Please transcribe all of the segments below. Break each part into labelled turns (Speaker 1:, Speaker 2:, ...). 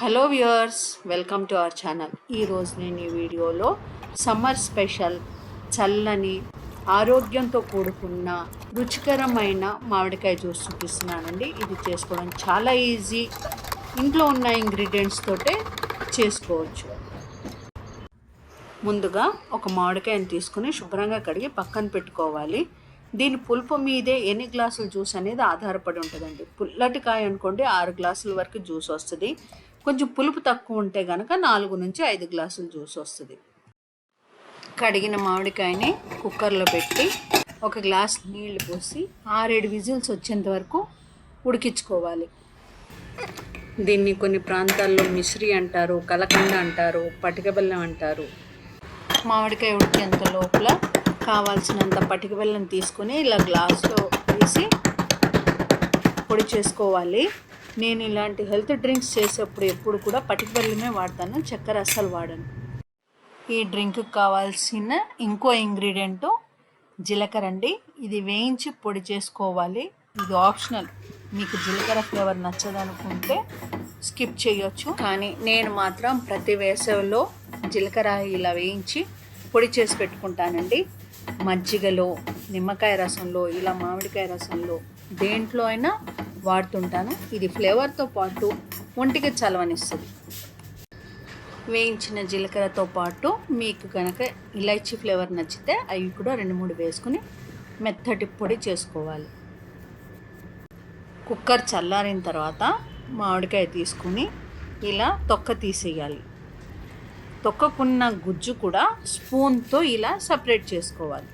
Speaker 1: Hello viewers welcome to our channel. ఈరోజు నేను ఈ వీడియోలో సమ్మర్ స్పెషల్ చల్లని ఆరోగ్యంతో కూడుకున్న రుచికరమైన మామిడికాయ జ్యూస్ చూపిస్తున్నానండి. ఇది చేసుకోవడం చాలా ఈజీ. ఇంట్లో ఉన్న ఇంగ్రీడియంట్స్ తోటే చేసుకోవచ్చు. ముందుగా ఒక మామిడికాయని తీసుకుని శుభ్రంగా కడిగి పక్కన పెట్టుకోవాలి. దీని పులుపు మీదే ఎన్ని గ్లాసులు జ్యూస్ అనేది ఆధారపడి ఉంటుందండి. పుల్లటి కాయ అనుకోండి ఆరు గ్లాసుల వరకు జ్యూస్ వస్తుంది. కొంచెం పులుపు తక్కువ ఉంటే కనుక నాలుగు నుంచి ఐదు గ్లాసులు జ్యూస్ వస్తుంది. కడిగిన మామిడికాయని కుక్కర్లో పెట్టి ఒక గ్లాస్ నీళ్ళు పోసి ఆరేడు విజిల్స్ వచ్చేంత వరకు ఉడికించుకోవాలి. దీన్ని కొన్ని ప్రాంతాల్లో మిశ్రీ అంటారు కలకండ అంటారు పటిక బెల్లం అంటారు. మామిడికాయ ఉడికేంత లోపల కావాల్సినంత పటిక బెల్లం తీసుకొని ఇలా గ్లాస్లో వేసి పొడి చేసుకోవాలి. నేను ఇలాంటి హెల్త్ డ్రింక్స్ చేసేప్పుడు ఎప్పుడు కూడా పటిక వాడతాను చక్కెర అస్సలు వాడను. ఈ డ్రింక్కి కావాల్సిన ఇంకో ఇంగ్రీడియంట్ జీలకర్ర అండి. ఇది వేయించి పొడి చేసుకోవాలి. ఇది ఆప్షనల్. మీకు జీలకర్ర ఫ్లేవర్ నచ్చదనుకుంటే స్కిప్ చేయొచ్చు. కానీ నేను మాత్రం ప్రతి వేసవిలో జీలకర్ర ఇలా వేయించి పొడి చేసి పెట్టుకుంటానండి. మజ్జిగలో నిమ్మకాయ రసంలో ఇలా మామిడికాయ రసంలో దేంట్లో అయినా వాడుతుంటాను. ఇది ఫ్లేవర్తో పాటు ఒంటికి చలవనిస్తుంది. వేయించిన జీలకర్రతో పాటు మీకు కనుక ఇలైచీ ఫ్లేవర్ నచ్చితే అవి కూడా రెండు మూడు వేసుకుని మెత్తటి పొడి చేసుకోవాలి. కుక్కర్ చల్లారిన తర్వాత మామిడికాయ తీసుకుని ఇలా తొక్క తీసేయాలి. తొక్కకున్న గుజ్జు కూడా స్పూన్తో ఇలా సపరేట్ చేసుకోవాలి.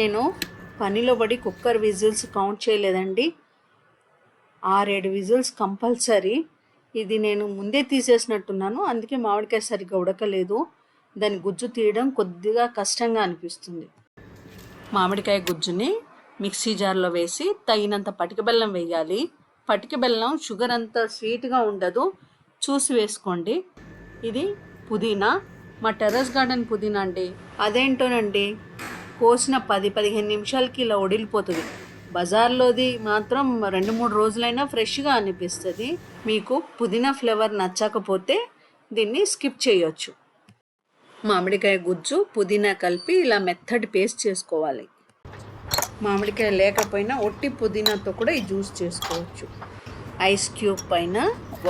Speaker 1: నేను పనిలో పడి కుక్కర్ విజిల్స్ కౌంట్ చేయలేదండి. ఆరేడు విజిల్స్ కంపల్సరీ. ఇది నేను ముందే తీసేసినట్టున్నాను. అందుకే మామిడికాయ సరిగ్గా ఉడకలేదు. దాని గుజ్జు తీయడం కొద్దిగా కష్టంగా అనిపిస్తుంది. మామిడికాయ గుజ్జుని మిక్సీ జార్లో వేసి తగినంత పటిక బెల్లం వేయాలి. పటిక బెల్లం షుగర్ అంత స్వీట్గా ఉండదు. చూసి వేసుకోండి. ఇది పుదీనా. మా టెర్రస్ గార్డెన్ పుదీనా అండి. అదేంటోనండి? కోసిన పది పదిహేను నిమిషాలకి ఇలా ఒడిలిపోతుంది. బజార్లోది మాత్రం రెండు మూడు రోజులైనా ఫ్రెష్గా అనిపిస్తుంది. మీకు పుదీనా ఫ్లేవర్ నచ్చకపోతే దీన్ని స్కిప్ చేయొచ్చు. మామిడికాయ గుజ్జు పుదీనా కలిపి ఇలా మెత్తటి పేస్ట్ చేసుకోవాలి. మామిడికాయ లేకపోయినా ఒట్టి పుదీనాతో కూడా ఈ జ్యూస్ చేసుకోవచ్చు. ఐస్ క్యూబ్ పైన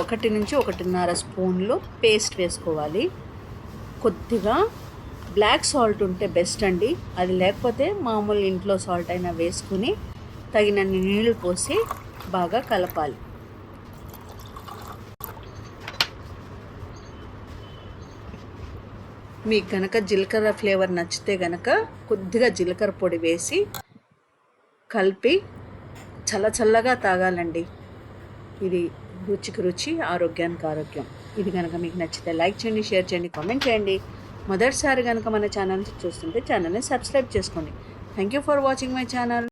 Speaker 1: ఒకటి నుంచి ఒకటిన్నర స్పూన్లు పేస్ట్ వేసుకోవాలి. కొద్దిగా బ్లాక్ సాల్ట్ ఉంటే బెస్ట్ అండి. అది లేకపోతే మామూలు ఇంట్లో సాల్ట్ అయినా వేసుకుని తగినన్ని నీళ్ళు పోసి బాగా కలపాలి. మీకు కనుక జీలకర్ర ఫ్లేవర్ నచ్చితే కనుక కొద్దిగా జీలకర్ర పొడి వేసి కలిపి చల్ల చల్లగా తాగాలండి. ఇది రుచికి రుచి ఆరోగ్యానికి ఆరోగ్యం. ఇది కనుక మీకు నచ్చితే లైక్ చేయండి షేర్ చేయండి కామెంట్ చేయండి. మొదటిసారి కనుక మన ఛానల్ చూస్తుంటే ఛానల్ని సబ్స్క్రైబ్ చేసుకోండి. Thank you for watching my channel